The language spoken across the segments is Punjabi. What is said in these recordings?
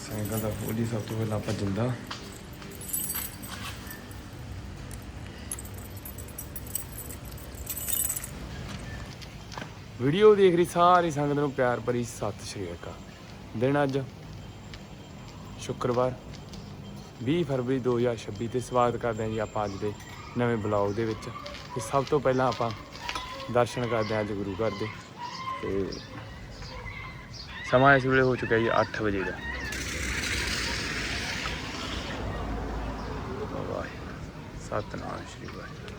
ਸਾਈਕਲ ਦਾ ਖੋਲੀ ਸਭ ਤੋਂ ਪਹਿਲਾਂ ਆਪਾਂ ਜਿੰਦਾ। ਵੀਡੀਓ ਦੇਖ ਰਹੀ ਸਾਰੀ ਸੰਗਤ ਨੂੰ ਪਿਆਰ ਭਰੀ ਸਤਿ ਸ਼੍ਰੀ ਅਕਾਲ। ਦਿਨ ਅੱਜ ਸ਼ੁੱਕਰਵਾਰ 20 ਫਰਵਰੀ 2026 ਤੇ ਸਵਾਗਤ ਕਰਦੇ ਹਾਂ ਜੀ ਆਪਾਂ ਅੱਜ ਦੇ ਨਵੇਂ ਬਲੌਗ ਦੇ ਵਿੱਚ। ਤੇ ਸਭ ਤੋਂ ਪਹਿਲਾਂ ਆਪਾਂ ਦਰਸ਼ਨ ਕਰਦੇ ਹਾਂ ਅੱਜ ਗੁਰੂ ਘਰ ਦੇ। ਤੇ ਸਮਾਂ ਇਸ ਵੇਲੇ ਹੋ ਚੁੱਕਿਆ ਜੀ 8 ਵਜੇ ਦਾ। ਵਾਹਿਗੁਰੂ ਸਤਨਾਮ ਸ਼੍ਰੀ ਵਾਹਿਗੁਰੂ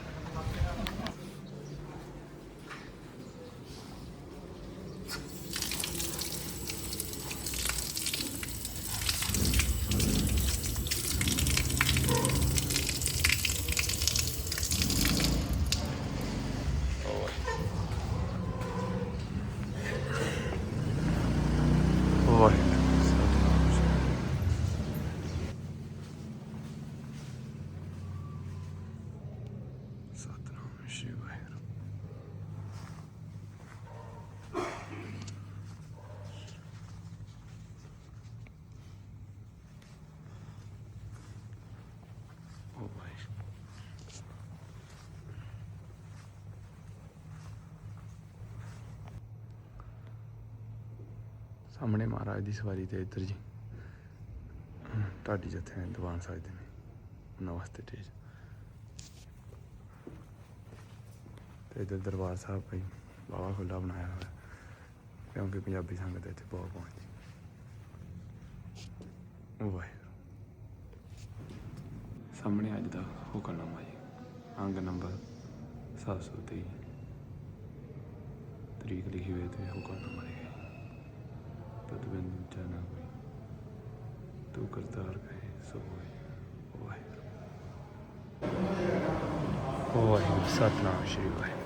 ਵਾਹਿਗੁਰੂ ਸਤਨਾਮ ਸ਼੍ਰੀ ਸਤਨਾਮ ਸ਼੍ਰੀ ਵਾਹਿਗੁਰੂ ਓ ਵਾਹਿਗੁਰੂ ਸਾਹਮਣੇ ਮਹਾਰਾਜ ਦੀ ਸਵਾਰੀ ਤੇ ਇੱਧਰ ਜੀ। ਢਾਡੀ ਜੱਥੇ ਦੀਵਾਨ ਸਕਦੇ ਨੇ ਉਹਨਾਂ ਵਾਸਤੇ ਟੇਜ ਤੇ ਇੱਧਰ ਦਰਬਾਰ ਸਾਹਿਬ ਭਾਈ ਬਾਵਾ ਖੁੱਲਾ ਬਣਾਇਆ ਹੋਇਆ। ਕਿਉਂਕਿ ਪੰਜਾਬੀ ਸੰਗਤ ਇੱਥੇ ਬਹੁਤ ਪਹੁੰਚਦੀ। ਵਾਹਿਗੁਰੂ। ਸਾਹਮਣੇ ਅੱਜ ਦਾ ਹੁਕਮਨਾਮਾ ਜੀ। ਅੰਗ ਨੰਬਰ 723 ਤਰੀਕ ਲਿਖੀ ਹੋਈ ਤੇ ਹੁਕਮਨਾਮਾ ਲਿਖਿਆ। ਤਦਵਿੰਦ ਜਾਣਾ ਕੋਈ ਤੂੰ ਕਰਤਾਰ ਕਹੇ ਸੋ ਹੋਏ ਵਾਹਿਗੁਰੂ ਵਾਹਿਗੁਰੂ ਸਤਨਾਮ ਸ਼੍ਰੀ ਵਾਹਿਗੁਰੂ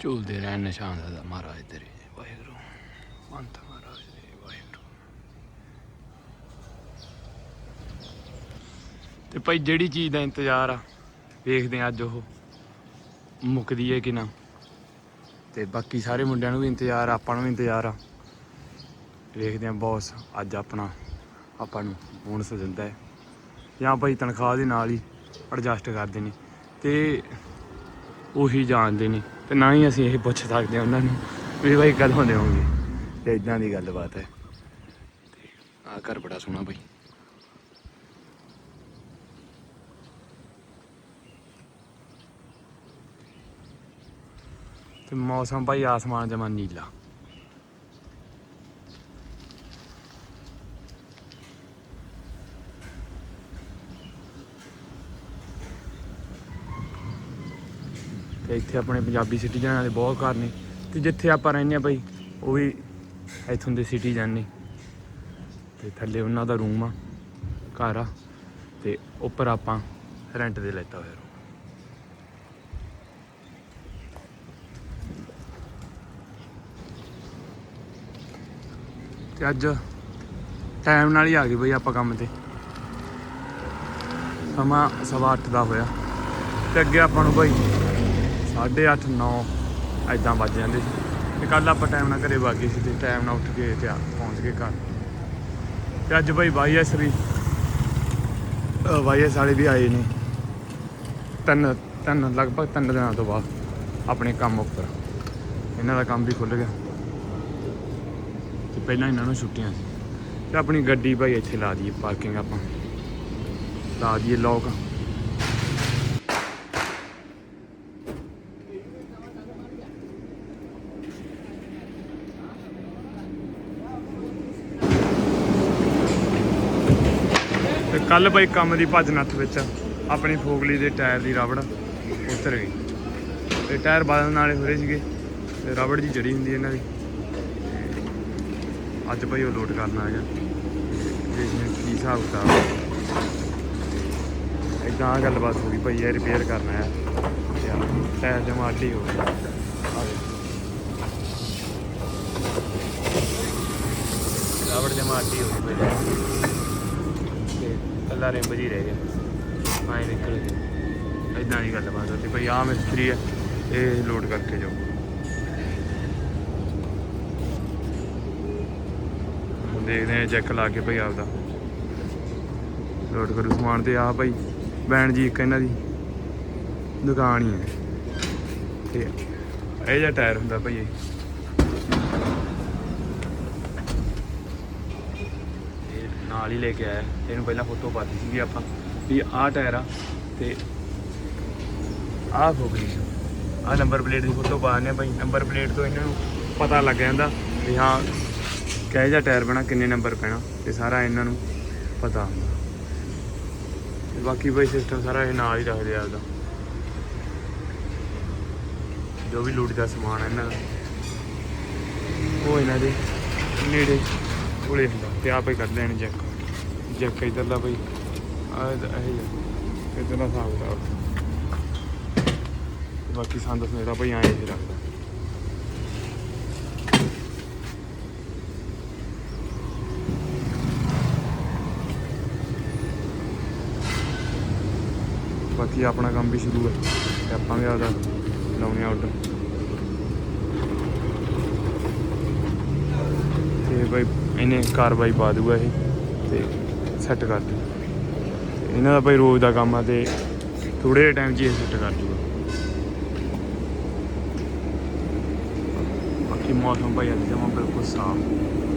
ਝੂਲਦੇ ਰਹਿਣ ਨਿਸ਼ਾਨ ਦਾ ਮਹਾਰਾਜ ਤੇਰੇ ਵਾਹਿਗੁਰੂ ਮੰਤ ਮਹਾਰਾਜ ਦੇ ਵਾਹਿਗੁਰੂ ਤੇ ਭਾਈ ਜਿਹੜੀ ਚੀਜ਼ ਦਾ ਇੰਤਜ਼ਾਰ ਆ ਵੇਖਦੇ ਆ ਅੱਜ ਉਹ ਮੁੱਕਦੀ ਹੈ ਕਿ ਨਾ। ਤੇ ਬਾਕੀ ਸਾਰੇ ਮੁੰਡਿਆਂ ਨੂੰ ਵੀ ਇੰਤਜ਼ਾਰ ਆ, ਆਪਾਂ ਨੂੰ ਵੀ ਇੰਤਜ਼ਾਰ ਆ। ਵੇਖਦੇ ਆ ਬੌਸ ਅੱਜ ਆਪਣਾ, ਆਪਾਂ ਨੂੰ ਬੋਨਸ ਦਿੰਦਾ ਹੈ। ਜਾਂ ਭਾਈ ਤਨਖਾਹ ਦੇ ਨਾਲ ਹੀ ਐਡਜਸਟ ਕਰਦੇ ਨੇ ਤੇ ਉਹੀ ਜਾਣਦੇ ਨੇ, ਤੇ ਨਾ ਹੀ ਅਸੀਂ ਇਹ ਪੁੱਛ ਸਕਦੇ ਹਾਂ ਉਹਨਾਂ ਨੂੰ ਵੀ ਭਾਈ ਕਦੋਂ ਦੇਵੋਗੇ ਤੇ ਇਦਾਂ ਦੀ ਗੱਲਬਾਤ ਹੈ। ਤੇ ਆ ਘਰ ਬੜਾ ਸੋਹਣਾ ਭਾਈ। ਤੇ ਮੌਸਮ ਭਾਈ ਆਸਮਾਨ ਜਮਾ ਨੀਲਾ। ਤੇ ਇੱਥੇ ਆਪਣੇ ਪੰਜਾਬੀ ਸਿਟੀਜ਼ਨ ਵਾਲੇ ਬਹੁਤ ਘਰ ਨੇ ਤੇ ਜਿੱਥੇ ਆਪਾਂ ਰਹਿੰਦੇ ਆ ਭਾਈ, ਉਹ ਵੀ ਇੱਥੋਂ ਦੇ ਸਿਟੀਜ਼ਨ ਨੇ। ਤੇ ਥੱਲੇ ਉਹਨਾਂ ਦਾ ਰੂਮ ਆ, ਘਰ ਆ, ਤੇ ਉੱਪਰ ਆਪਾਂ ਰੈਂਟ ਦੇ ਲੈਤਾ ਹੋਇਆ ਤੇ ਅੱਜ ਟਾਈਮ ਨਾਲ ਹੀ ਆ ਗਏ ਬਈ ਆਪਾਂ ਕੰਮ ਤੇ। ਸਮਾਂ ਸਵਾ ਅੱਠ ਦਾ ਹੋਇਆ। ਤੇ ਅੱਗੇ ਆਪਾਂ ਨੂੰ ਭਾਈ 8:30 9 ਐਦਾਂ ਵੱਜ ਜਾਂਦੇ ਸੀ। ਤੇ ਕੱਲ ਆਪਾਂ ਟਾਈਮ ਨਾਲ ਘਰੇ ਵਗ ਗਏ ਸੀ ਤੇ ਟਾਈਮ ਨਾਲ ਉੱਠ ਕੇ ਤੇ ਪਹੁੰਚ ਗਏ ਘਰ। ਤੇ ਅੱਜ ਭਾਈ ਵਾਈਐਸ ਵੀ ਵਾਈਐਸ ਵਾਲੇ ਵੀ ਆਏ ਨੇ। ਤਿੰਨ ਤਿੰਨ, ਲਗਭਗ ਤਿੰਨ ਦਿਨਾਂ ਤੋਂ ਬਾਅਦ ਆਪਣੇ ਕੰਮ ਉੱਪਰ। ਇਹਨਾਂ ਦਾ ਕੰਮ ਵੀ ਖੁੱਲ ਗਿਆ। ਤੇ ਪਹਿਲਾਂ ਇਹਨਾਂ ਨੂੰ ਛੁੱਟੀਆਂ ਸੀ। ਤੇ ਆਪਣੀ ਗੱਡੀ ਭਾਈ ਇੱਥੇ ਲਾ ਦਈਏ ਪਾਰਕਿੰਗ ਆਪਾਂ। ਲਾ ਦਈਏ ਲੋਕ ਤੇ ਕੱਲ ਭਾਈ ਕੰਮ ਦੀ ਭੱਜ ਨੱਥ ਵਿੱਚ ਆਪਣੀ ਫੋਗਲੀ ਦੇ ਟਾਇਰ ਦੀ ਰਬੜ ਉਤਰ ਗਈ। ਤੇ ਟਾਇਰ ਬਦਲਣ ਵਾਲੇ ਹੋ ਸੀਗੇ, ਤੇ ਰਬੜ ਜੀ ਜੜੀ ਹੁੰਦੀ ਇਹਨਾਂ ਦੀ। ਅੱਜ ਭਾਈ ਉਹ ਲੋਡ ਕਰਨ ਆ ਗਿਆ ਦੇਖਦੇ ਕੀ ਹਿਸਾਬ ਕਿਤਾਬ। ਇਦਾਂ ਗੱਲਬਾਤ ਹੋ ਗਈ ਭਾਈ, ਇਹ ਰਿਪੇਅਰ ਕਰਨਾ ਹੈ। ਆਹ ਟਾਇਰ ਜਮਾ ਅੱਡੀ ਹੋ ਗਿਆ ਆਹ ਜਮਾ ਅੱਡੀ ਹੋ ਗਈ ਭਾਈ। ਤੇ ਕੱਲਾ ਰਿੰਬ ਜੀ ਰਹਿ ਗਿਆ। ਆਏ ਨਿਕਲ ਗਏ ਇਦਾਂ ਦੀ ਗੱਲਬਾਤ ਹੁੰਦੀ ਭਾਈ ਆ ਮਿਸਤਰੀ ਹੈ, ਇਹ ਲੋਡ ਕਰਕੇ ਜਾਓ ਦੇਖਦੇ ਆ ਚੈੱਕ ਲਾ ਕੇ ਭਾਈ ਆਪਦਾ। ਲੋਡ ਕਰੂ ਸਮਾਨ ਤੇ ਆ ਭਾਈ, ਬੈਣ ਜੀ ਇੱਕ ਇਹਨਾਂ ਦੀ। ਦੁਕਾਨ ਹੀ ਹੈ। ਤੇ ਇਹ ਜਿਹਾ ਟਾਇਰ ਹੁੰਦਾ ਭਾਈ ਇਹ। ਇਹ ਨਾਲ ਹੀ ਲੈ ਕੇ ਆਇਆ। ਇਹਨੂੰ ਪਹਿਲਾਂ ਫੋਟੋ ਪਾਤੀ ਸੀਗੀ ਆਪਾਂ, ਵੀ ਆਹ ਟਾਇਰ ਆ ਤੇ ਆਹ ਖੋਖਰੀ ਆਹ ਨੰਬਰ ਪਲੇਟ ਦੀ ਫੋਟੋ ਪਾ ਦਿੰਦੇ ਆ ਭਾਈ। ਨੰਬਰ ਪਲੇਟ ਤੋਂ ਇਹਨਾਂ ਨੂੰ ਪਤਾ ਲੱਗ ਜਾਂਦਾ ਵੀ ਹਾਂ ਕਿਹੋ ਜਿਹਾ ਟਾਇਰ ਪੈਣਾ ਕਿੰਨੇ ਨੰਬਰ ਪੈਣਾ, ਇਹ ਸਾਰਾ ਇਹਨਾਂ ਨੂੰ ਪਤਾ। ਹੁੰਦਾ ਤੇ ਬਾਕੀ ਭਾਈ ਸਿਸਟਮ ਸਾਰਾ ਇਹ ਨਾਲ ਹੀ ਰੱਖਦੇ ਆ ਆਪਦਾ। ਜੋ ਵੀ ਲੂਟ ਦਾ ਸਮਾਨ ਹੈ ਇਹਨਾਂ ਦਾ। ਉਹ ਇਹਨਾਂ ਦੇ ਨੇੜੇ ਕੋਲੇ ਹੁੰਦਾ, ਤੇ ਆਪੇ ਕਰਦੇ ਨੇ ਜੈਕ। ਜੈਕ ਇਧਰਲਾ ਭਾਈ ਆ ਇਹ ਇਧਰਲਾ ਹਿਸਾਬ ਦਾ ਬਾਕੀ ਸੰਦ ਸਨੇੜਾ ਭਾਈ ਆਏ ਹੀ ਰੱਖਦਾ ਬਾਕੀ ਆਪਣਾ ਕੰਮ ਵੀ ਸ਼ੁਰੂ ਹੈ ਤੇ ਆਪਾਂ ਵੀ ਆਪਦਾ ਲਾਉਣੇ ਆਰਡਰ ਤੇ ਭਾਈ ਇਹਨੇ ਕਾਰਵਾਈ ਪਾ ਦੂਗਾ ਇਹ ਤੇ ਸੈੱਟ ਕਰ ਦੂ ਇਹਨਾਂ ਦਾ ਭਾਈ ਰੋਜ਼ ਦਾ ਕੰਮ ਆ ਤੇ ਥੋੜੇ ਜਿਹੇ ਟਾਈਮ 'ਚ ਇਹ ਸੈੱਟ ਕਰ ਦੂਗਾ ਬਾਕੀ ਮੌਸਮ ਭਾਈ ਅੱਜ ਜਮਾ ਬਿਲਕੁਲ ਸਾਫ਼।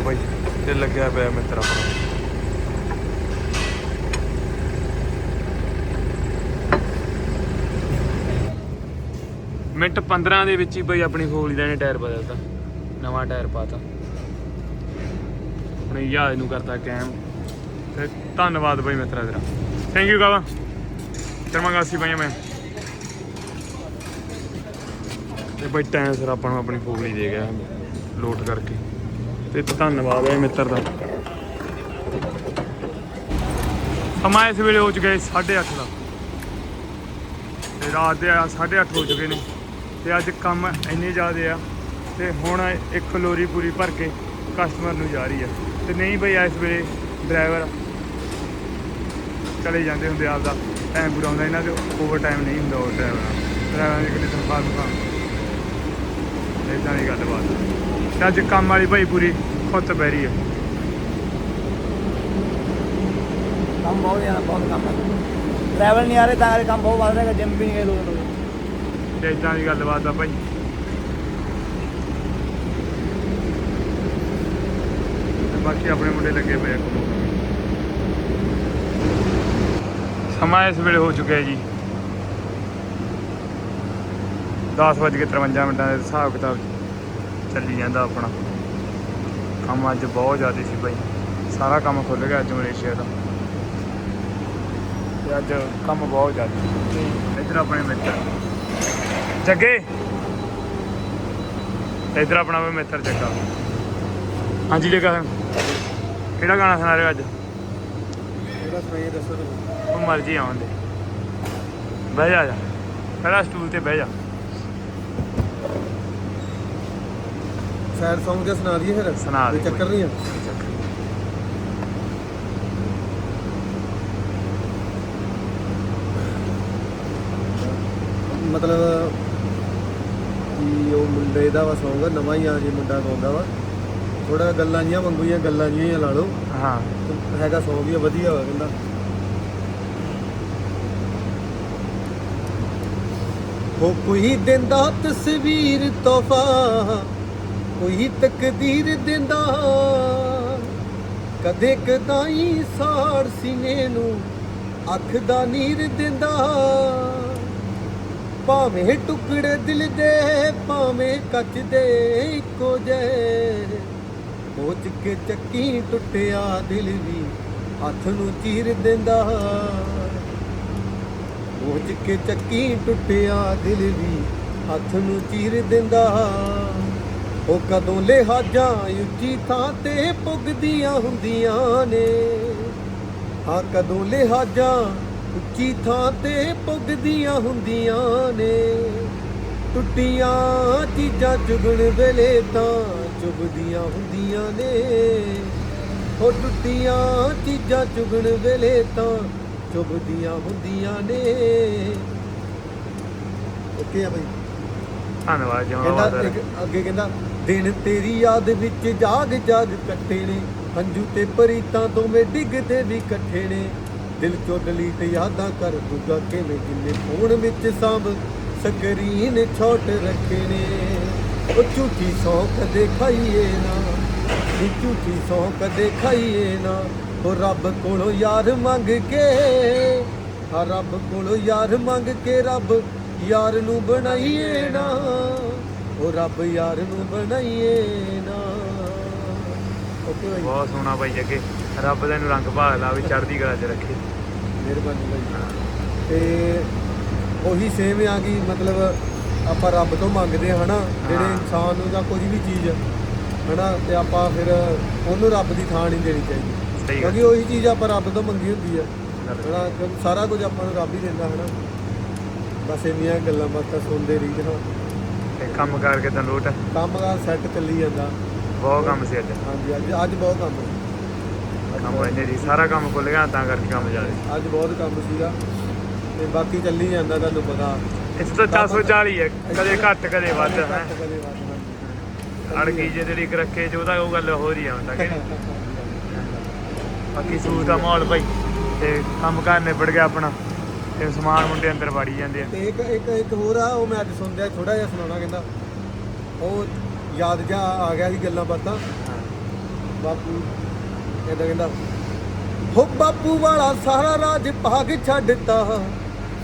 ਠੀਕ ਆ ਤੇ ਲੱਗਿਆ ਪਿਆ ਮਿੱਤਰ ਆਪਣਾ। ਮਿੰਟ 15 ਦੇ ਵਿੱਚ ਹੀ ਭਾਈ ਆਪਣੀ ਫੋਲੀ ਦਾ ਨੇ ਟਾਇਰ ਬਦਲਤਾ, ਨਵਾਂ ਟਾਇਰ ਪਾਤਾ। ਹੁਣ ਯਾਦ ਨੂੰ ਕਰਤਾ ਕੈਮ ਤੇ ਧੰਨਵਾਦ ਭਾਈ ਮਿੱਤਰਾ ਤੇਰਾ। ਥੈਂਕ ਯੂ ਕਾਵਾ ਕਰਮਾਂਗਾਸੀ ਭਾਈ ਮੈਂ। ਤੇ ਬਈ ਟਾਈਮ ਸਿਰ ਆਪਾਂ ਨੂੰ ਆਪਣੀ ਫੋਲੀ ਦੇ ਗਿਆ, ਲੋਟ ਕਰਕੇ। ਤੇ ਧੰਨਵਾਦ ਹੈ ਮਿੱਤਰ ਦਾ। ਸਮਾਂ ਇਸ ਵੇਲੇ ਹੋ ਚੁੱਕਿਆ 8:30 ਦਾ। ਤੇ ਰਾਤ ਦੇ 8:30 ਹੋ ਚੁੱਕੇ ਨੇ। ਤੇ ਅੱਜ ਕੰਮ ਇੰਨੇ ਜ਼ਿਆਦੇ ਆ ਤੇ ਹੁਣ ਇੱਕ ਲੋਰੀ ਪੂਰੀ ਭਰ ਕੇ ਕਸਟਮਰ ਨੂੰ ਜਾ ਰਹੀ ਆ। ਤੇ ਨਹੀਂ ਬਈ ਇਸ ਵੇਲੇ ਡਰਾਈਵਰ ਚਲੇ ਜਾਂਦੇ ਹੁੰਦੇ ਆਪਦਾ। ਟਾਈਮ ਪੂਰਾ ਹੁੰਦਾ ਇਹਨਾਂ ਦੇ ਓਵਰ ਟਾਈਮ ਨਹੀਂ ਹੁੰਦਾ ਉਹ ਡਰਾਈਵਰਾਂ ਡਰਾਈਵਰਾਂ ਦੀ ਕਿਤੇ ਤਨਖਾਹ ਤਨਖਾਹ। ਇਦਾਂ ਦੀ ਗੱਲਬਾਤ ਤੇ ਅੱਜ ਕੰਮ ਵਾਲੀ ਭਾਈ ਪੂਰੀ ਖੁੱਤ ਪੈ ਰਹੀ ਹੈ। ਕੰਮ ਬਹੁਤ ਜ਼ਿਆਦਾ ਬਹੁਤ ਕੰਮ ਹੈ। ਟਰੈਵਲ ਨਹੀਂ ਆ ਰਹੇ ਤਾਂ ਕਰਕੇ ਕੰਮ ਬਹੁਤ ਵੱਧ ਰਿਹਾ ਜਿਮ ਵੀ ਨਹੀਂ ਗਏ ਲੋਕ ਲੋਕ। ਤੇ ਇਦਾਂ ਦੀ ਗੱਲਬਾਤ ਆ ਭਾਈ। ਤੇ ਬਾਕੀ ਆਪਣੇ ਮੁੰਡੇ ਲੱਗੇ ਪਏ ਆ ਸਮਾਂ ਇਸ ਵੇਲੇ ਹੋ ਚੁੱਕਿਆ ਜੀ। 10:53 ਮਿੰਟਾਂ ਦੇ ਹਿਸਾਬ ਕਿਤਾਬ ਚੱਲੀ ਜਾਂਦਾ ਆਪਣਾ। ਕੰਮ ਅੱਜ ਬਹੁਤ ਜ਼ਿਆਦਾ ਸੀ ਭਾਈ ਸਾਰਾ ਕੰਮ ਖੁੱਲ ਗਿਆ ਅੱਜ ਮਲੇਸ਼ੀਆ ਦਾ। ਤੇ ਅੱਜ ਕੰਮ ਬਹੁਤ ਜ਼ਿਆਦਾ ਇੱਧਰ ਆਪਣੇ ਮਿੱਤਰ। ਜੱਗੇ! ਇੱਧਰ ਆਪਣਾ ਵੀ ਮਿੱਤਰ ਜੱਗਾ। ਹਾਂਜੀ ਜੱਗਾ ਕਿਹੜਾ ਗਾਣਾ ਸੁਣਾ ਰਹੇ ਹੋ ਅੱਜ? ਇਹਦਾ ਸੁਣਾਈਏ ਦੱਸੋ ਉਹ ਮਰਜ਼ੀ ਆਉਣ ਦੇ। ਬਹਿ ਜਾ ਜਾ। ਪਹਿਲਾਂ ਸਟੂਲ ਤੇ ਬਹਿ ਜਾ। ਸੈਡ Song ਜਿਹਾ ਸੁਣਾ ਦਈਏ ਫਿਰ? ਸੁਣਾ ਦੇ ਕੋਈ ਚੱਕਰ ਨਹੀਂ। ਆ ਮਤਲਬ ਕਿ ਉਹ ਮੁੰਡੇ ਦਾ ਵਾ Song ਨਵਾਂ ਹੀ ਆ ਜੇ ਮੁੰਡਾ ਗਾਉਂਦਾ ਵਾ। ਥੋੜਾ ਗੱਲਾਂ ਜੀਆਂ ਵਾਂਗੂ ਗੱਲਾਂ ਜੀਆਂ ਹੀ ਲਾ ਲਓ। ਹਾਂ। ਹੈਗਾ Song ਵੀ ਵਧੀਆ ਵਾ ਕਹਿੰਦਾ। ਹੋ ਕੋਈ ਦਿੰਦਾ ਤਸਵੀਰ ਤੋਹਫਾ ਕੋਈ ਤਕਦੀਰ ਦਿੰਦਾ। ਕਦੇ ਕਦਾਈ ਸਾੜ ਸੀਨੇ ਨੂੰ ਅੱਖ ਦਾ ਨੀਰ ਦਿੰਦਾ। ਭਾਵੇਂ ਟੁਕੜੇ ਦਿਲ ਦੇ, ਭਾਵੇਂ ਕੱਚ ਦੇ ਇੱਕੋ ਜਿਹੇ। ਪੋਚ ਕੇ ਚੱਕੀ ਟੁੱਟਿਆ ਦਿਲ ਵੀ ਹੱਥ ਨੂੰ ਚੀਰ ਦਿੰਦਾ। ਪੋਚ ਕੇ ਚੱਕੀ ਟੁੱਟਿਆ ਦਿਲ ਵੀ ਹੱਥ ਨੂੰ ਚੀਰ ਦਿੰਦਾ। ਉਹ ਕਦੋਂ ਲਿਹਾਜਾਂ ਉੱਚੀ ਥਾਂ ਤੇ ਪੁੱਗਦੀਆਂ ਹੁੰਦੀਆਂ ਨੇ? ਹਾਂ ਕਦੋਂ ਲਿਹਾਜਾਂ ਉੱਚੀ ਥਾਂ ਤੇ ਪੁੱਗਦੀਆਂ ਹੁੰਦੀਆਂ ਨੇ? ਟੁੱਟੀਆਂ ਚੀਜ਼ਾਂ ਚੁਗਣ ਵੇਲੇ ਤਾਂ ਚੁਗਦੀਆਂ ਹੁੰਦੀਆਂ ਨੇ। ਉਹ ਟੁੱਟੀਆਂ ਚੀਜ਼ਾਂ ਚੁਗਣ ਵੇਲੇ ਤਾਂ ਚੁਗਦੀਆਂ ਹੁੰਦੀਆਂ ਨੇ। ਓਕੇ ਆ ਬਈ। ਧੰਨਵਾਦ ਕਹਿੰਦਾ ਇੱਕ ਅੱਗੇ ਕਹਿੰਦਾ ਦਿਨ ਤੇਰੀ ਯਾਦ ਵਿੱਚ ਜਾਗ ਜਾਗ ਕੱਟੇ ਨੇ। ਹੰਝੂ ਤੇ ਪਰੀਤਾਂ ਦੋਵੇਂ ਡਿੱਗਦੇ ਵੀ ਇਕੱਠੇ ਨੇ। ਦਿਲ ਚੋਂ ਡਲੀਟ ਯਾਦਾਂ ਕਰ ਦੂਗਾ ਕਿਵੇਂ ਜਿੰਨੇ ਫੋਨ ਵਿੱਚ ਸਾਂਭ ਸਕਰੀਨ ਛੋਟ ਰੱਖੇ ਨੇ। ਉਹ ਝੂਠੀ ਸੌਂ ਕਦੇ ਖਾਈਏ ਨਾ, ਨੀ ਝੂਠੀ ਸੌਂ ਕਦੇ ਖਾਈਏ ਨਾ। ਉਹ ਰੱਬ ਕੋਲੋਂ ਯਾਰ ਮੰਗ ਕੇ ਹਾਂ ਰੱਬ ਕੋਲੋਂ ਯਾਰ ਮੰਗ ਕੇ ਰੱਬ ਯਾਰ ਨੂੰ ਬਣਾਈਏ ਨਾ। ਉਹ ਰੱਬ ਯਾਰ ਨੂੰ ਬਣਾਈਏ ਨਾ। ਓਕੇ ਭਾਈ ਬਹੁਤ ਸੋਹਣਾ ਬਾਈ ਅੱਗੇ। ਰੱਬ ਦਾ ਇਹਨੂੰ ਰੰਗ ਭਾਗ ਲਾ ਵੀ ਚੜ੍ਹਦੀ ਕਲਾ 'ਚ ਰੱਖੇ। ਮਿਹਰਬਾਨੀ ਭਾਈ ਤੇ ਉਹੀ ਸੇਮ ਆ ਗਈ ਮਤਲਬ ਆਪਾਂ ਰੱਬ ਤੋਂ ਮੰਗਦੇ ਹਾਂ ਹਨਾ? ਜਿਹੜੇ। ਇਨਸਾਨ ਨੂੰ ਜਾਂ ਕੋਈ ਵੀ ਚੀਜ਼ ਹਨਾ? ਤੇ ਆਪਾਂ ਫਿਰ ਉਹਨੂੰ ਰੱਬ ਦੀ ਥਾਂ ਨਹੀਂ ਦੇਣੀ ਚਾਹੀਦੀ। ਕਿਉਂਕਿ ਉਹੀ ਚੀਜ਼ ਆਪਾਂ ਰੱਬ ਤੋਂ ਮੰਗੀ ਹੁੰਦੀ ਆ। ਹਨਾ? ਸਾਰਾ ਕੁਝ ਆਪਾਂ ਨੂੰ ਰੱਬ ਹੀ ਦਿੰਦਾ ਹਨਾ? ਬਸ ਇੰਨੀਆਂ ਗੱਲਾਂ ਬਾਤਾਂ ਸੁਣਦੇ ਰਹੀ ਤੇ ਕੰਮ ਕਰਕੇ ਤਾਂ ਲੋਟ ਕੰਮ ਦਾ ਸੈੱਟ ਚੱਲੀ ਜਾਂਦਾ। ਬਹੁਤ ਕੰਮ ਸੀ ਅੱਜ। ਹਾਂਜੀ ਅੱਜ ਅੱਜ ਬਹੁਤ ਕੰਮ ਸੀ। ਕੰਮ ਇੰਨੇ ਦੀ ਸਾਰਾ ਕੰਮ ਖੁੱਲ ਗਿਆ ਤਾਂ ਕਰਕੇ ਕੰਮ ਜ਼ਿਆਦਾ ਅੱਜ ਬਹੁਤ ਕੰਮ ਸੀਗਾ। ਤੇ ਬਾਕੀ ਚੱਲੀ ਜਾਂਦਾ ਤੁਹਾਨੂੰ ਪਤਾ। ਇਸ ਤੋਂ 440 ਹੈ ਕਦੇ ਘੱਟ ਕਦੇ ਵੱਧ ਹੈ। ਘੱਟ ਕਦੇ ਵੱਧ ਹਾਂਜੀ। ਅੜ ਗਈ ਜੇ ਤੇਰੀ ਇੱਕ ਰੱਖੇ ਜੋ ਤਾਂ ਉਹ ਗੱਲ ਹੋ ਰਹੀ ਆ ਹੁੰਦਾ ਕਿ ਬਾਕੀ ਸੂਟ ਦਾ ਮਾਹੌਲ ਭਾਈ ਤੇ ਕੰਮ ਕਾਰ ਨਿਬੜ ਗਿਆ ਆਪਣਾ। ਤੇ ਸਮਾਨ ਮੁੰਡੇ ਅੰਦਰ ਵੜੀ ਜਾਂਦੇ ਆ। ਤੇ ਇੱਕ ਇੱਕ ਇੱਕ ਹੋਰ ਆ, ਉਹ ਮੈਂ ਅੱਜ ਸੁਣਦਿਆ ਥੋੜਾ ਜਿਹਾ ਸੁਣਾਉਣਾ ਕਹਿੰਦਾ। ਉਹ ਯਾਦ ਜਾ ਆ ਗਿਆ ਸੀ ਗੱਲਾਂ ਬਾਤਾਂ। ਬਾਪੂ, ਕਹਿੰਦਾ ਕਹਿੰਦਾ, ਹੋ ਬਾਪੂ ਵਾਲਾ ਸਾਰਾ ਰਾਜ ਭਾਗ ਛੱਡਤਾ।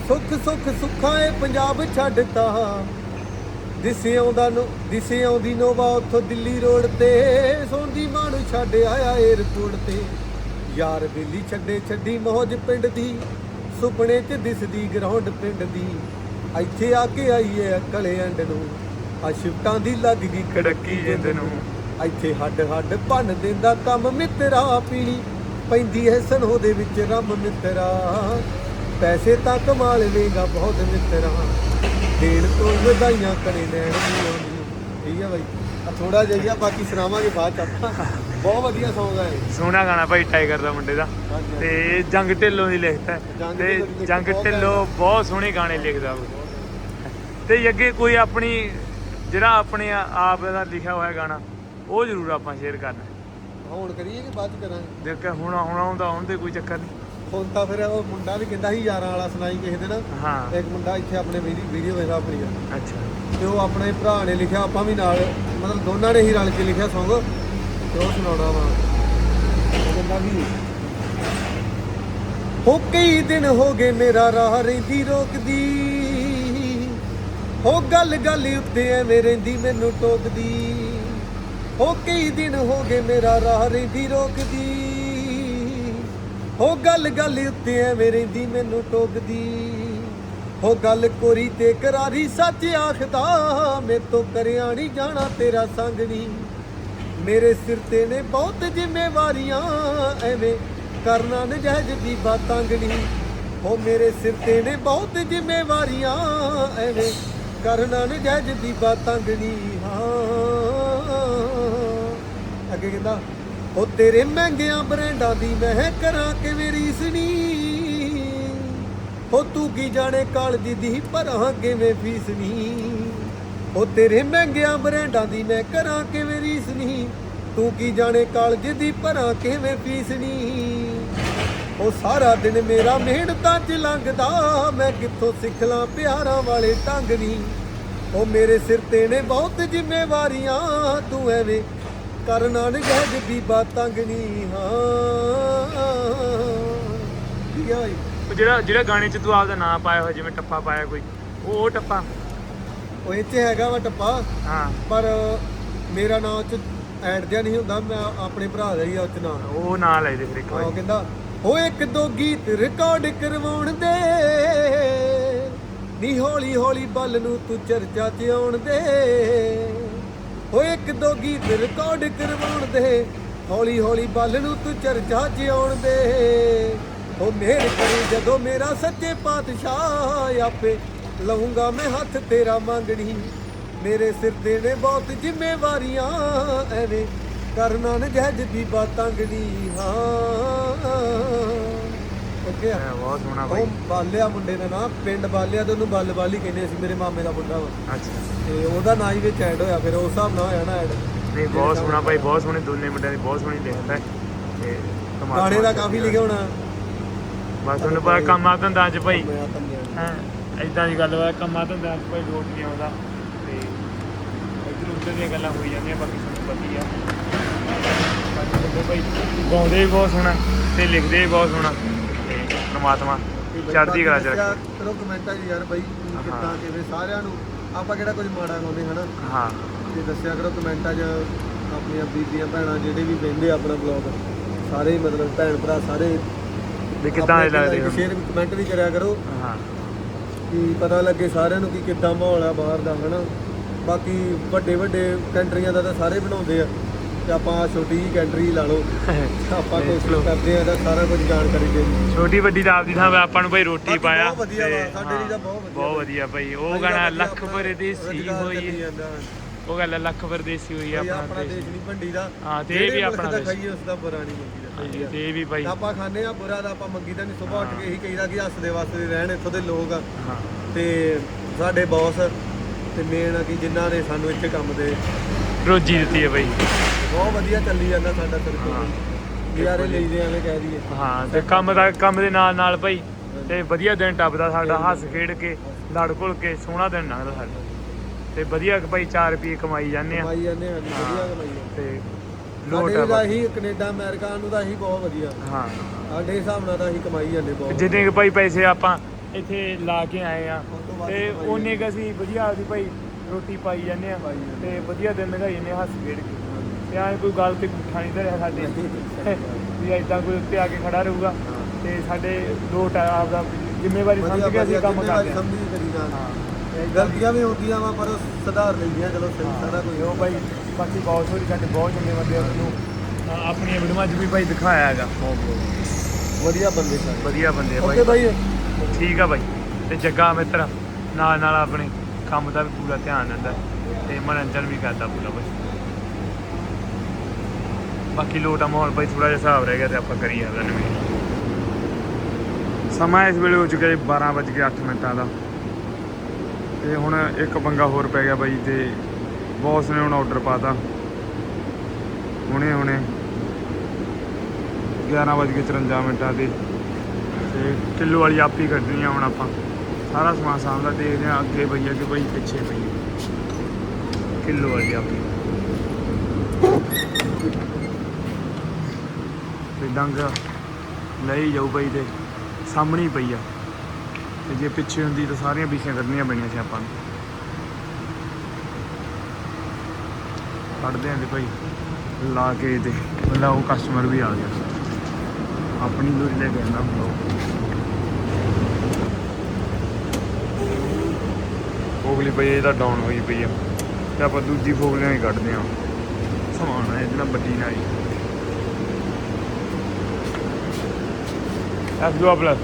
ਸੁੱਖ ਸੁੱਖ ਸੁੱਖਾਂ ਏ ਪੰਜਾਬ ਛੱਡਤਾ। ਦਿਸੇ ਆਉਂਦਾ ਨੂੰ ਦਿਸੇ ਆਉਂਦੀ ਨੋਵਾ ਉੱਥੋਂ ਦਿੱਲੀ ਰੋਡ ਤੇ। ਸੌਂਦੀ ਮਾਂ ਛੱਡ ਆਇਆ ਏਅਰਪੋਰਟ ਤੇ। ਯਾਰ ਬੇਲੀ ਛੱਡੇ ਛੱਡੀ ਮੌਜ ਪਿੰਡ ਦੀ। ਸੁਪਨੇ 'ਚ ਦਿਸਦੀ ਗਰਾਊਂਡ ਪਿੰਡ ਦੀ। ਇੱਥੇ ਆ ਕੇ ਆਈਏ ਅਕਲੇ ਐਂਡ ਨੂੰ। ਆ ਸ਼ਿਫਟਾਂ ਦੀ ਲੱਗ ਗਈ ਕੜਕੀ ਜਿੰਦ ਨੂੰ। ਇੱਥੇ ਹੱਡ ਹੱਡ ਭੰਨ ਦਿੰਦਾ ਕੰਮ ਮਿੱਤਰਾ ਪੀਣੀ ਪੈਂਦੀ ਐ ਸਨੋ ਦੇ ਵਿੱਚ ਰਮ ਮਿੱਤਰਾ। ਪੈਸੇ ਤਾਂ ਕਮਾ ਲਵੇਂਗਾ ਬਹੁਤ ਮਿੱਤਰਾ। ਦੇਣ ਤੋਂ ਵਧਾਈਆਂ ਕਰੇ ਲੈਣ ਦੀ ਆਉਂਦੀ। ਠੀਕ ਹੈ ਬਾਈ। ਆ ਥੋੜਾ ਜਿਹਾ ਬਾਕੀ ਸੁਣਾਵਾਂਗੇ ਬਾਅਦ ਚ ਆਪਾਂ। ਬਹੁਤ ਵਧੀਆ Song ਹੈ ਇਹ। ਸੋਹਣਾ ਗਾਣਾ ਭਾਈ ਟਾਈਗਰ ਦਾ ਮੁੰਡੇ ਦਾ। ਹਾਂਜੀ। ਤੇ ਜੰਗ ਢਿੱਲੋਂ ਦੀ ਲਿਖਤਾ ਜੰਗ ਤੇ ਢਿੱਲੋਂ ਦੀ ਲਿਖਤ ਜੰਗ ਬਹੁਤ ਢਿੱਲੋਂ ਬਹੁਤ ਸੋਹਣੇ ਗਾਣੇ ਲਿਖਦਾ ਉਹ। ਤੇ ਅੱਗੇ ਕੋਈ ਆਪਣੀ ਜਿਹੜਾ ਆਪਣੇ ਆਪ ਦਾ ਲਿਖਿਆ ਹੋਇਆ ਗਾਣਾ ਉਹ ਜ਼ਰੂਰ ਆਪਾਂ ਸ਼ੇਅਰ ਕਰਨਾ। ਹੁਣ ਕਰੀਏ ਕਿ ਬਾਅਦ ਚ ਕਰਾਂਗੇ? ਦੇਖ ਕੇ ਹੁਣ ਹੁਣ ਆਉਂਦਾ ਤੇ ਕੋਈ ਚੱਕਰ ਨਹੀਂ। ਹੁਣ ਤਾਂ ਫਿਰ ਉਹ ਮੁੰਡਾ ਵੀ ਕਹਿੰਦਾ ਸੀ ਯਾਰਾਂ ਵਾਲਾ ਸੁਣਾਈ ਕਿਸੇ ਦਿਨ। ਹਾਂ। ਇੱਕ ਮੁੰਡਾ ਇੱਥੇ ਆਪਣੇ ਵੀਡੀਓ ਵੇਖਦਾ ਆਪਣੀ ਦਾ। ਅੱਛਾ। ਤੇ ਉਹ ਆਪਣੇ ਭਰਾ ਨੇ ਲਿਖਿਆ ਆਪਾਂ ਵੀ ਨਾਲ ਮਤਲਬ ਦੋਨਾਂ ਨੇ ਹੀ ਰਲ ਕੇ ਲਿਖਿਆ Song ਤੇ ਸੁਣਾਉਣਾ ਵਾ? ਕਹਿੰਦਾ ਵੀ ਹੋ ਕਈ ਦਿਨ ਹੋ ਗਏ ਮੇਰਾ ਰਾਹ ਰਹਿੰਦੀ ਰੋਕਦੀ। ਹੋ ਗੱਲ ਗੱਲ ਉੱਤੇ ਐਵੇਂ ਰਹਿੰਦੀ ਮੈਨੂੰ ਟੋਕਦੀ। ਹੋ ਕਈ ਦਿਨ ਹੋ ਗਏ ਮੇਰਾ ਰਾਹ ਰਹਿੰਦੀ ਰੋਕਦੀ। ਹੋ ਗੱਲ ਗੱਲ ਉੱਤੇ ਐਵੇਂ ਰਹਿੰਦੀ ਮੈਨੂੰ ਟੋਕਦੀ। ਹੋ ਗੱਲ ਕੋਰੀ ਤੇ ਕਰਾਰੀ ਸੱਚ ਆਖਦਾ ਮੈਂ ਤੋਂ ਕਰਿਆ ਨਹੀਂ ਜਾਣਾ ਤੇਰਾ ਸੰਗ ਨਹੀਂ ਮੇਰੇ ਸਿਰ ਤੇ ਨੇ ਬਹੁਤ ਜ਼ਿੰਮੇਵਾਰੀਆਂ, ਐਵੇਂ ਕਰਨਾ ਨਜਾਇਜ਼ ਦੀ ਬਾਤਾਂ ਗਣੀ। ਹੋ ਮੇਰੇ ਸਿਰ ਤੇ ਨੇ ਬਹੁਤ ਜ਼ਿੰਮੇਵਾਰੀਆਂ, ਐਵੇਂ ਕਰਨਾ ਨਜਾਇਜ਼ ਦੀ ਬਾਤਾਂ ਗਣੀ। ਹਾਂ। ਅੱਗੇ ਕਹਿੰਦਾ ਉਹ ਤੇਰੇ ਮਹਿੰਗਿਆਂ ਬ੍ਰਾਂਡਾਂ ਦੀ ਮੈਂ ਕਰਾਂ ਕਿਵੇਂ ਰੀਸਣੀ? ਹੋ ਤੂੰ ਕੀ ਜਾਣੇ ਕਾਲਜ ਦੀ ਭਰਾਂ ਕਿਵੇਂ ਫੀਸਣੀ? ਉਹ ਤੇਰੇ ਮਹਿੰਗਿਆਂ ਬ੍ਰਾਂਡਾਂ ਦੀ ਮੈਂ ਕਰਾਂ ਕਿਵੇਂ ਰੀਸ ਨੀ ਤੂੰ ਕੀ ਜਾਣੇ ਕਾਲਜ ਦੀ ਭਰਾਂ ਕਿਵੇਂ ਫੀਸ ਨੀ ਉਹ ਸਾਰਾ ਦਿਨ ਮੇਰਾ ਮਿਹਨਤਾਂ 'ਚ ਲੰਘਦਾ, ਮੈਂ ਕਿੱਥੋਂ ਸਿੱਖ ਲਾਂ ਪਿਆਰਾਂ ਵਾਲੇ ਢੰਗ ਨੀ ਉਹ ਮੇਰੇ ਸਿਰ ਤੇ ਨੇ ਬਹੁਤ ਜ਼ਿੰਮੇਵਾਰੀਆਂ, ਤੂੰ ਐਵੇਂ ਕਰਨਾ ਨਗਹਿਜ ਦੀ ਬਾਤਾਂ ਗਣੀ ਹਾਂ। ਠੀਕ ਹੈ ਭਾਈ ਜਿਹੜਾ ਜਿਹੜਾ ਗਾਣੇ 'ਚ ਤੂੰ ਆਪਦਾ ਨਾਮ ਪਾਇਆ ਹੋਇਆ, ਜਿਵੇਂ ਟੱਪਾ ਪਾਇਆ ਕੋਈ, ਉਹ ਉਹ ਟੱਪਾ। ਉਹ ਇੱਥੇ ਹੈਗਾ ਵਾ ਟੱਪਾ। ਹਾਂ। ਪਰ ਮੇਰਾ ਨਾਮ ਚ ਐਡ ਜਿਹਾ ਨਹੀਂ ਹੁੰਦਾ ਮੈਂ ਆਪਣੇ ਭਰਾ ਦਾ ਹੀ ਆ ਉਹ ਚ ਨਾਂ। ਉਹ ਨਾਂ ਲੈ ਦੇ ਫਿਰ ਇੱਕ ਉਹ ਵਾਰੀ ਕਹਿੰਦਾ ਹੋ ਇੱਕ ਦੋ ਗੀਤ ਰਿਕਾਰਡ ਕਰਵਾਉਣ ਦੇ। ਨੀ ਹੌਲੀ ਹੌਲੀ ਬੱਲ ਨੂੰ ਤੂੰ ਚਰਚਾ ਚ ਆਉਣ ਦੇ। ਓਏ ਇੱਕ ਦੋ ਗੀਤ ਰਿਕਾਰਡ ਕਰਵਾਉਣ ਦੇ। ਹੌਲੀ ਹੌਲੀ ਬੱਲ ਨੂੰ ਤੂੰ ਚਰਚਾ ਜਿਉਣ ਦੇ। ਓ ਮੇਰ ਕਰੀ ਜਦੋਂ ਮੇਰਾ ਸੱਚੇ ਪਾਤਸ਼ਾਹ ਆਪੇ ਲਹੂੰਗਾ ਮੈਂ ਹੱਥ ਤੇਰਾ ਮੰਗਣੀ। ਮੇਰੇ ਸਿਰ ਤੇ ਨੇ ਬਹੁਤ ਜ਼ਿੰਮੇਵਾਰੀਆਂ ਐਵੇਂ ਕਰਨਾ ਨਜਹਿਜ ਦੀ ਬਾਤਾਂ ਗਣੀ। ਹਾਂ। ਓਕੇ ਆ। ਐ ਬਹੁਤ ਸੋਹਣਾ ਉਹ ਬਾਲਿਆ ਮੁੰਡੇ ਦਾ ਨਾਂ ਪਿੰਡ ਬਾਲਿਆ ਤੇ ਉਹਨੂੰ ਬੱਲ ਬਾਲੀ ਕਹਿੰਦੇ ਸੀ ਮੇਰੇ ਮਾਮੇ ਦਾ ਮੁੰਡਾ ਵਾ। ਅੱਛਾ। ਤੇ ਉਹਦਾ ਨਾਂ ਹੀ ਵਿੱਚ ਐਡ ਹੋਇਆ ਫਿਰ ਉਸ ਹਿਸਾਬ ਨਾਲ ਹੋਇਆ ਨਾ ਐਡ ਨਹੀਂ ਬਹੁਤ ਸੋਹਣਾ ਬਾਈ ਬਹੁਤ ਸੋਹਣੇ ਦੋਨੇ ਮੁੰਡਿਆਂ ਦੀ ਬਹੁਤ ਸੋਹਣੀ ਲਿਖਦਾ ਹੈ। ਤੇ ਕਮਾਲ ਗਾਣੇ ਦਾ ਕਾਫੀ ਲਿਖਿਆ ਹੋਣਾ। ਬਸ ਤੁਹਾਨੂੰ ਪਤਾ ਕੰਮਾਂ ਧੰਦਾਂ 'ਚ ਭਾਈ ਹਾਂ। ਇਦਾਂ ਦੀ ਗੱਲ ਵਾ ਕੰਮਾਂ ਧੰਦਿਆਂ 'ਚ ਭਾਈ ਲੋਟ ਨਹੀਂ ਆਉਂਦਾ ਤੇ ਇੱਧਰ ਉੱਧਰ ਦੀਆਂ ਗੱਲਾਂ ਹੋਈ ਜਾਂਦੀਆਂ ਬਾਕੀ ਤੁਹਾਨੂੰ ਪਤਾ ਹੀ ਆ ਭਾਈ ਗਾਉਂਦੇ ਵੀ ਬਹੁਤ ਸੋਹਣਾ ਤੇ ਲਿਖਦੇ ਵੀ ਬਹੁਤ ਸੋਹਣਾ। ਤੇ ਪ੍ਰਮਾਤਮਾ ਚੜ੍ਹਦੀ ਕਲਾ ਚ ਰੱਖੇ। ਕਰੋ ਕਮੈਂਟਾਂ 'ਚ ਯਾਰ ਬਾਈ ਕਿੱਦਾਂ। ਕਿਵੇਂ ਸਾਰਿਆਂ ਨੂੰ। ਆਪਾਂ ਕਿਹੜਾ ਕੁਝ ਮਾੜਾ ਗਾਉਂਦੇ ਹਨਾ? ਹਾਂ। ਤੇ ਦੱਸਿਆ ਕਰੋ ਕਮੈਂਟਾਂ 'ਚ ਆਪਣੀਆਂ ਬੀਬੀਆਂ ਭੈਣਾਂ ਜਿਹੜੇ ਵੀ ਵੇਖਦੇ ਆ ਆਪਣਾ ਬਲੌਗ ਸਾਰੇ ਮਤਲਬ ਭੈਣ ਭਰਾ ਸਾਰੇ ਵੀ ਕਿੱਦਾਂ ਦੇ ਲੱਗਦੇ ਸ਼ੇਅਰ ਕਮੈਂਟ ਵੀ ਕਰਿਆ ਕਰੋ। ਹਾਂ। ਕਿ ਪਤਾ ਲੱਗੇ ਸਾਰਿਆਂ ਨੂੰ ਕਿ ਕਿੱਦਾਂ ਮਾਹੌਲ ਆ ਬਾਹਰ ਦਾ ਹਨਾ ਬਾਕੀ ਵੱਡੇ ਵੱਡੇ ਕੰਟਰੀਆਂ ਦਾ ਤਾਂ ਸਾਰੇ ਬਣਾਉਂਦੇ ਆ ਤੇ ਆਪਾਂ ਛੋਟੀ ਜਿਹੀ ਕੰਟਰੀ ਲਾ ਲਓ ਆਪਾਂ ਕੋਸ਼ਿਸ਼। ਕਰਦੇ ਆ ਤਾਂ ਸਾਰਾ ਕੁਝ ਜਾਣਕਾਰੀ ਦੇਣੀ ਛੋਟੀ ਵੱਡੀ ਦਾ ਆਪਦੀ ਥਾਂ ਆਪਾਂ ਨੂੰ ਭਾਈ ਰੋਟੀ ਪਾਇਆ ਬਹੁਤ ਵਧੀਆ ਸਾਡੇ ਲਈ ਤਾਂ ਬਹੁਤ ਵਧੀਆ ਬਹੁਤ। ਵਧੀਆ ਭਾਈ ਉਹ ਗਾਣਾ ਲੱਖ ਪਰਦੇਸੀ ਰੁਜ਼ਗਾਰ ਹੋਈ। ਉਹ ਗੱਲ ਹੈ, ਲੱਖ ਪਰਦੇਸੀ ਹੋਈ ਬਈ ਆਪਣਾ ਆਪਣਾ ਦੇਸ਼ ਨਹੀਂ ਭੰਡੀ ਦਾ ਹਾਂ, ਤੇ ਇਹ ਵੀ ਜਿਹੜੇ ਮੁਲਕ ਆਪਣਾ ਦਾ ਦੇਸ਼। ਖਾਈਏ ਉਸ ਦਾ ਬੁਰਾ ਨਹੀਂ ਮੰਗੀ ਦਾ ਤੇ ਇਹ ਵੀ ਭਾਈ ਆਪਾਂ ਖਾਂਦੇ ਆ ਬੁਰਾ ਦਾ ਆਪਾਂ ਮੰਗੀ ਦਾ ਨਹੀਂ। ਸੁਬਾਹ ਉੱਠ ਕੇ ਇਹੀ ਕਹੀਦਾ ਕਿ ਹੱਸਦੇ ਵਾਸਤੇ ਰਹਿਣ ਇੱਥੋਂ ਦੇ ਲੋਕ। ਆ ਹਾਂ। ਤੇ ਸਾਡੇ ਬੌਸ ਤੇ ਮੇਨ ਆ ਕਿ ਜਿਨ੍ਹਾਂ ਨੇ ਸਾਨੂੰ ਇੱਥੇ ਕੰਮ ਦੇ ਰੋਜੀ ਦਿੱਤੀ ਹੈ ਭਾਈ ਬਹੁਤ ਵਧੀਆ ਚੱਲੀ ਜਾਂਦਾ ਸਾਡਾ ਸਰਕਲ ਹਾਂ। ਯਾਰੇ ਲਈਦੇ ਐਵੇਂ ਕਹਿ ਦਈਏ। ਹਾਂ ਤੇ ਕੰਮ ਦਾ ਕੰਮ ਦੇ ਨਾਲ ਨਾਲ ਭਾਈ ਤੇ ਵਧੀਆ ਦਿਨ ਟੱਪਦਾ ਸਾਡਾ ਹੱਸ ਖੇਡ ਕੇ ਲੜ ਘੁਲ ਕੇ ਸੋਹਣਾ ਦਿਨ ਲੰਘਦਾ ਸਾਡਾ। ਤੇ ਵਧੀਆ ਕਿ ਭਾਈ 4 ਰੁਪਏ ਕਮਾਈ ਜਾਂਦੇ ਆ। ਕਮਾਈ ਜਾਂਦੇ ਹਾਂ ਜੀ, ਵਧੀਆ ਹਾਂ। ਕਮਾਈ ਆ। ਤੇ ਲੋਟ ਸਾਡੇ ਆ ਦਾ ਬਾਕੀ। ਹੀ ਕੈਨੇਡਾ ਅਮਰੀਕਾ ਨੂੰ ਤਾਂ ਹੀ ਬਹੁਤ ਵਧੀਆ। ਹਾਂ। ਸਾਡੇ ਹਿਸਾਬ ਨਾਲ ਤਾਂ ਅਸੀਂ ਕਮਾਈ ਜਾਂਦੇ ਬਹੁਤ। ਜਿੰਨੇ ਕੁ ਭਾਈ ਪੈਸੇ ਆਪਾਂ ਇੱਥੇ ਲਾ ਕੇ ਆਏ ਆ ਤੋਂ ਬਾਅਦ ਤੇ ਕਮਾਈ ਉਹਨੇ ਕੁ ਅਸੀਂ ਵਧੀਆ ਆਪਦੀ ਭਾਈ ਰੋਟੀ ਪਾਈ ਜਾਂਦੇ ਆ ਪਾਈ ਜਾਂਦੇ ਤੇ ਵਧੀਆ ਦਿਨ ਲੰਘਾਈ ਜਾਂਦੇ ਆ ਹੱਸ ਖੇਡ ਕੇ। ਤੇ ਐਂ ਕੋਈ ਗੱਲ ਤੇ ਗੁੱਠਾ ਨਹੀਂ ਧਰਿਆ ਸਾਡੇ। ਵੀ ਏਦਾਂ ਕੋਈ ਉੱਤੇ ਆ ਕੇ ਖੜਾ ਰਹੂਗਾ ਤੇ ਸਾਡੇ ਲੋਟ ਆ ਆਪਦਾ। ਜ਼ਿੰਮੇਵਾਰੀ ਸਮਝ ਕੇ ਅਸੀਂ ਕੰਮ ਕਰਦੇ ਆ। ਸਮਝੀ ਕਰੀ ਜਾਣ ਹਾਂ। ਗਲਤੀਆਂ ਵੀ ਹੁੰਦੀਆਂ ਵਾ ਪਰ ਸੁਧਾਰ ਲਈਆਂ ਚਲੋ ਸਾਰਾ ਕੁਝ ਉਹ ਭਾਈ ਬਾਕੀ ਬਹੁਤ ਹੋਰੀ ਸਾਡੇ ਬਹੁਤ ਚੰਗੇ ਬੰਦੇ ਆ ਨੂੰ ਅਹ ਆਪਣੀਆਂ ਵੀਡੀਓਆਂ 'ਚ ਵੀ ਭਾਈ ਦਿਖਾਇਆ ਹੈਗਾ। ਵਧੀਆ ਬੰਦੇ ਸਾਰੇ। ਵਧੀਆ ਬੰਦੇ ਆ ਓਕੇ ਭਾਈ ਬਾਈ। ਠੀਕ ਆ ਭਾਈ ਤੇ ਜੱਗਾ ਮਿੱਤਰ ਨਾਲ ਨਾਲ ਆਪਣੇ ਕੰਮ ਦਾ ਵੀ ਪੂਰਾ ਧਿਆਨ ਦਿੰਦਾ ਤੇ ਮਨੋਰੰਜਨ ਵੀ ਕਰਦਾ ਪੂਰਾ ਭਾਈ ਬਾਕੀ ਲੋਟਾ ਮਾਹੌਲ ਭਾਈ ਥੋੜਾ ਜਿਹਾ ਹਿਸਾਬ ਰਹਿ ਗਿਆ ਤੇ ਆਪਾਂ ਕਰੀ ਜਾਂਦੇ ਨੇ ਸਮਾਂ ਇਸ ਵੇਲੇ ਹੋ ਚੁੱਕਿਆ ਜੀ 12 ਵੱਜ ਕੇ 8 ਮਿੰਟਾਂ ਦਾ। ਤੇ ਹੁਣ ਇੱਕ ਪੰਗਾ ਹੋਰ ਪੈ ਗਿਆ ਬਾਈ ਤੇ ਬੌਸ ਨੇ ਹੁਣ ਆਰਡਰ ਪਾਤਾ। ਹੁਣੇ ਹੁਣੇ। 11 ਵੱਜ ਕੇ 54 ਮਿੰਟਾਂ ਤੇ ਤੇ ਕਿਲੋ ਵਾਲੀ ਆਪੀ ਕੱਢਣੀ ਆ ਹੁਣ ਆਪਾਂ। ਸਾਰਾ ਸਮਾਨ ਸਾਹਮਣਾ ਦੇਖਦੇ ਆ ਅੱਗੇ ਪਈ ਆ ਕਿ ਬਈ ਪਿੱਛੇ ਪਈ ਆ। ਕਿਲੋ ਵਾਲੀ ਆਪੀ ਤੇ ਡੰਗ ਲਈ ਜਾਊ ਬਈ ਤੇ ਸਾਹਮਣੇ ਪਈ ਆ। ਤੇ ਜੇ ਪਿੱਛੇ ਹੁੰਦੀ ਤਾਂ ਸਾਰੀਆਂ ਪੀਸੀਆਂ ਕੱਢਣੀਆਂ ਪੈਣੀਆਂ ਸੀ ਆਪਾਂ ਨੂੰ। ਕੱਢਦੇ ਆਂ ਤੇ ਭਾਈ, ਲਾ ਕੇ ਤੇ ਮਤਲਬ ਉਹ ਕਸਟਮਰ ਵੀ ਆ ਗਿਆ। ਆਪਣੀ ਲੋਰੀ ਲੈ ਕੇ ਆਉਂਦਾ ਫੋਗਲੀ ਪਈ ਇਹਦਾ ਡਾਊਨ ਹੋਈ ਪਈ ਆ। ਤੇ ਆਪਾਂ ਦੂਜੀ ਫੋਗਲੀਆਂ ਹੀ ਕੱਢਦੇ ਆ। ਸਮਾਨ ਹੈ ਇਹਦੇ ਵੱਡੀ ਨਾਲ ਹੀ ਐਸ ਦੋ ਪਲਸ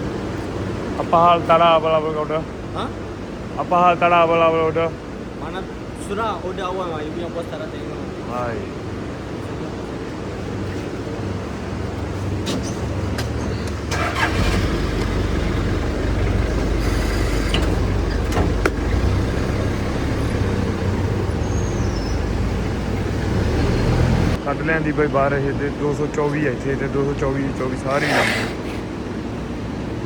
ਆਪਾਂ ਹਾਲ ਤੜਾ ਵਾਲਾ ਆਰਡਰ Hah? ਆਪਾਂ ਹਾਲ ਤੜਾ ਵਾਲਾ order Mana sudah udah awal lah ibu yang buat cara tengok. ਹਾਈ ਕੱਢ ਲੈਂਦੀ ਬਈ ਬਾਹਰ ਇਹ ਤੇ 224 ਹੈ ਇੱਥੇ ਤੇ 224 24 ਸਾਰੀ ਲਾਉਂਦੇ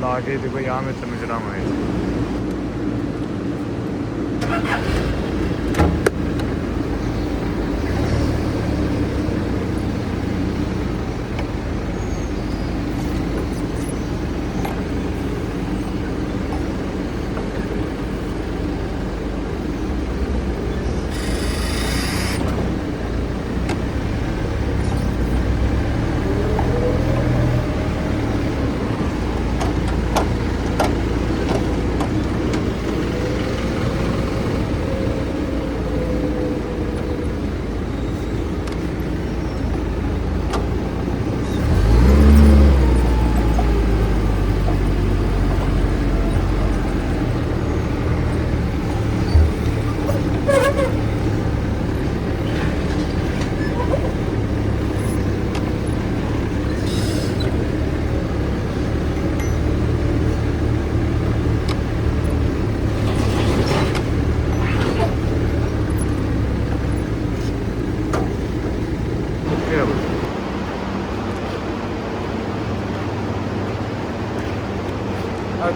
ਲਾ ਕੇ ਤੇ ਬਈ ਆ ਮੈਂ ਤੈਨੂੰ ਚੜਾਵਾਂਗੇ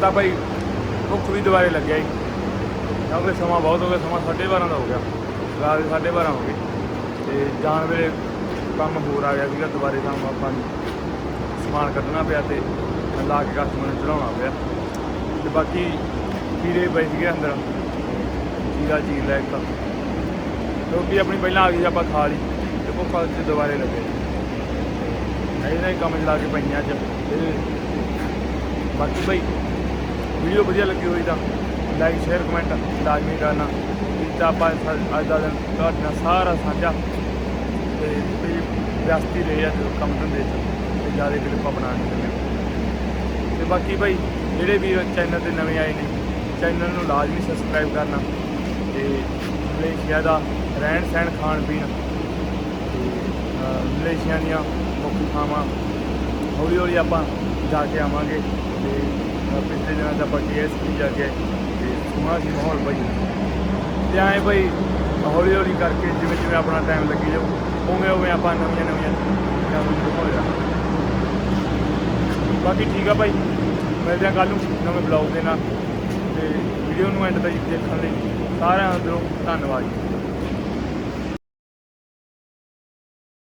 ਅੱਜ ਭਾਈ ਭੁੱਖ ਵੀ ਦੁਬਾਰੇ ਲੱਗਿਆ ਜੀ। ਕਿਉਂਕਿ ਸਮਾਂ ਬਹੁਤ ਹੋ ਗਿਆ ਸਮਾਂ 12:30 ਦਾ ਹੋ ਗਿਆ। ਰਾਤ ਦੇ 12:30 ਹੋ ਗਏ। ਤੇ ਜਾਣ ਵੇਲੇ ਕੰਮ ਹੋਰ ਆ ਗਿਆ ਸੀਗਾ ਦੁਬਾਰੇ ਕੰਮ ਆਪਾਂ ਨੂੰ ਸਮਾਨ ਕੱਢਣਾ ਪਿਆ ਤੇ ਲਾ ਕੇ ਕਸਟਮਰ ਨੂੰ ਚੜਾਉਣਾ ਪਿਆ। ਤੇ ਬਾਕੀ ਕੀੜੇ ਪਏ ਸੀਗੇ ਅੰਦਰ। ਜੀਰਾ ਚੀਰ ਲੈ ਇੱਕ ਰੋਟੀ ਆਪਣੀ ਪਹਿਲਾਂ ਆ ਗਈ ਸੀ, ਆਪਾਂ ਖਾ ਲਈ ਤੇ ਭੁੱਖ ਅੱਜ ਦੁਬਾਰੇ ਲੱਗੇ। ਇਹਨਾਂ ਹੀ ਕੰਮ ਚਲਾ ਕੇ ਪਈਆਂ ਅੱਜ। ਬਾਕੀ ਭਾਈ ਵੀਡੀਓ ਵਧੀਆ ਲੱਗੀ ਹੋਈ ਤਾਂ ਲਾਈਕ ਸ਼ੇਅਰ ਕਮੈਂਟ ਲਾਜ਼ਮੀ ਕਰਨਾ ਕੀਤਾ ਆਪਾਂ ਅੱਜ ਦਾ ਦਿਨ ਤੁਹਾਡੇ ਨਾਲ ਸਾਰਾ ਸਾਂਝਾ। ਤੇ ਤੇ ਵਿਅਸਤੀ ਰਹੇ ਅੱਜ ਕੰਮ ਧੰਦੇ 'ਚ, ਤੇ ਜ਼ਿਆਦਾ ਕਲਿੱਪਾਂ ਬਣਾਉਣ ਲੱਗੇ ਤੇ ਬਾਕੀ ਭਾਈ, ਜਿਹੜੇ ਵੀ ਚੈਨਲ ਤੇ ਨਵੇਂ ਆਏ ਨੇ ਚੈਨਲ ਨੂੰ ਲਾਜ਼ਮੀ ਸਬਸਕ੍ਰਾਈਬ ਕਰਨਾ। ਤੇ ਮਲੇਸ਼ੀਆ ਦਾ ਰਹਿਣ ਸਹਿਣ ਖਾਣ ਪੀਣ। ਤੇ ਮਲੇਸ਼ੀਆ ਦੀਆਂ ਮੁੱਖ ਥਾਵਾਂ। ਹੌਲੀ ਹੌਲੀ ਆਪਾਂ ਜਾ ਕੇ ਆਵਾਂਗੇ। ਤੇ ਪਿਛਲੇ ਦਿਨਾਂ ਦਾ ਆਪਾਂ ਕੇਐਸਪੀ ਜਾ ਕੇ ਤੇ ਸੁਣਾ ਸੀ ਮਾਹੌਲ ਭਾਈ ਤੇ ਐਂ ਭਾਈ ਹੌਲੀ ਹੌਲੀ ਕਰਕੇ ਜਿਵੇਂ ਜਿਵੇਂ ਆਪਣਾ ਟਾਈਮ ਲੱਗੀ ਜਾਊ, ਉਵੇਂ ਉਵੇਂ ਆਪਾਂ ਨਵੀਆਂ ਨਵੀਆਂ ਚੀਜ਼ਾਂ ਨੂੰ ਦਿਖਾਉਂਦੇ ਰਹਾਂਗੇ ਬਾਕੀ ਠੀਕ ਆ ਭਾਈ ਮਿਲਦੇ ਹਾਂ ਕੱਲ ਨੂੰ ਨਵੇਂ ਬਲੌਗ ਦੇ ਨਾਲ। ਤੇ ਵੀਡੀਓ ਨੂੰ ਐਂਡ ਤੱਕ ਦੇਖਣ ਲਈ ਸਾਰਿਆਂ ਦਾ ਧੰਨਵਾਦ। ਜੀ